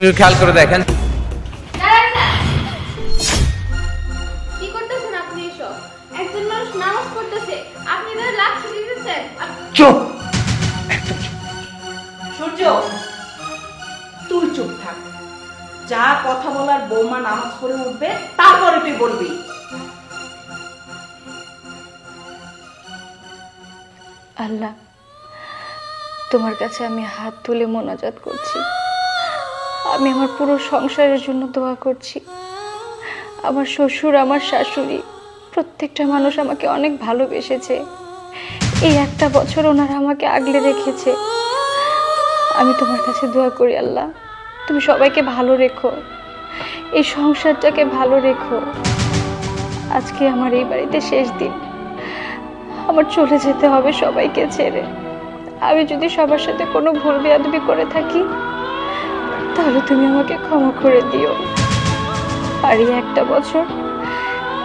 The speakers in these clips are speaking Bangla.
খেয়াল করে দেখেন। দাঁড়ান না। কি করতেছেন আপনি এসব? একজন মানুষ নামাজ পড়তেছে। আপনি তার লাঠি দিতেছেন আপ- চুপ। সূর্য তুই চুপ থাক। যা কথা বলার বৌমা নামাজ পড়ে উঠবে তারপরে তুই বলবি। আল্লাহ তোমার কাছে আমি হাত তুলে মোনাজাত করছি। আমি আমার পুরো সংসারের জন্য দোয়া করছি। আমার শ্বশুর, আমার শাশুড়ি, প্রত্যেকটা মানুষ আমাকে অনেক ভালোবেসেছে। এই একটা বছর ওনারা আমাকে আগলে রেখেছে। আমি তোমার কাছে দোয়া করি আল্লাহ, তুমি সবাইকে ভালো রেখো। এই সংসারটাকে ভালো রেখো। আজকে আমার এই বাড়িতে শেষ দিন। আমার চলে যেতে হবে সবাইকে ছেড়ে। আমি যদি সবার সাথে কোনো ভুল বেয়াদবি করে থাকি তাহলে তুমি আমাকে ক্ষমা করে দিও। আর একটা বছর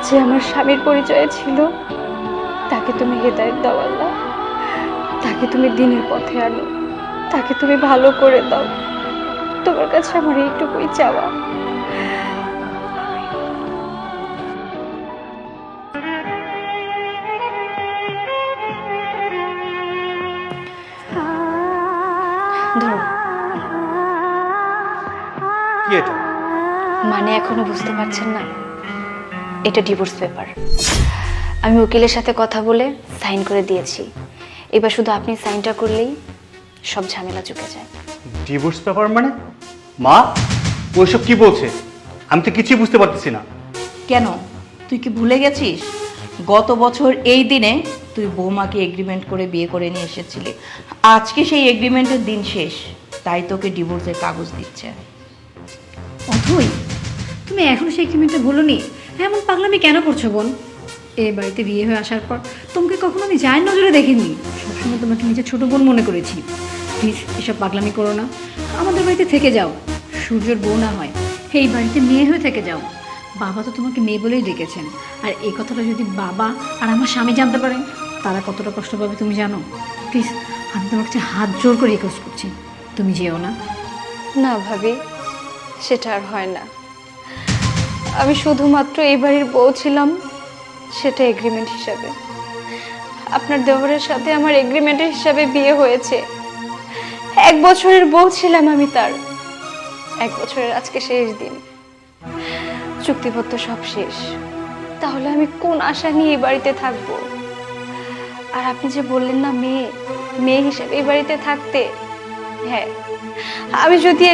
যে আমার স্বামীর পরিচয়ে ছিল, তাকে তুমি হেদায়ত দাও আল্লাহ। তাকে তুমি দিনের পথে আনো। তাকে তুমি ভালো করে দাও। তোমার কাছে আমার এইটুকুই চাওয়া। ধরো। কি এটা? মানে এখনও বুঝতে পারছেন না? এটা ডিভোর্স পেপার আমি উকিলের সাথে কথা বলে সাইন করে দিয়েছি। এবার শুধু আপনি সাইনটা করলেই সব ঝামেলা চুকে যায়। ডিভোর্স পেপার মানে? মা ওইসব কি বলছে? আমি তো কিছুই বুঝতে পারতেছি না। কেন? তুই কি ভুলে গেছিস? গত বছর এই দিনে তুই বৌমাকে এগ্রিমেন্ট করে বিয়ে করে নিয়ে এসেছিলি। আজকে সেই এগ্রিমেন্টের দিন শেষ। তাই তোকে ডিভোর্সের কাগজ দিচ্ছে। অথই, তুমি এখনও সেই ক্রিমিটা ভুলোনি? এমন পাগলামি কেন করছ বোন? এ বাড়িতে বিয়ে হয়ে আসার পর তোমাকে কখনো আমি যায় নজরে দেখিনি। সবসময় তোমাকে নিজের ছোটো বোন মনে করেছি। প্লিজ, এসব পাগলামি করো না। আমাদের বাড়িতে থেকে যাও। সূর্যের বউ না হয়, এই বাড়িতে মেয়ে হয়ে থেকে যাও। বাবা তো তোমাকে মেয়ে বলেই ডেকেছেন। আর এই কথাটা যদি বাবা আর আমার স্বামী জানতে পারে, তারা কতটা কষ্ট পাবে তুমি জানো? প্লিজ, আমি তোমার কাছে হাত জোর করে রিকোয়েস্ট করছি। তুমি যেও না। না ভাবি। সেটা আর হয় না। আমি শুধুমাত্র এই বাড়ির বউ ছিলাম, সেটা এগ্রিমেন্ট হিসাবে। আপনার দেওরের সাথে আমার এগ্রিমেন্টের হিসাবে বিয়ে হয়েছে। এক বছরের বউ ছিলাম আমি তার। এক বছরের আজকে শেষ দিন। চুক্তিপত্র সব শেষ। তাহলে আমি কোন আশা নিয়ে এই বাড়িতে থাকব? আর আপনি যে বললেন না মেয়ে মেয়ে হিসাবে এই বাড়িতে থাকতে হ্যাঁ আমি যদি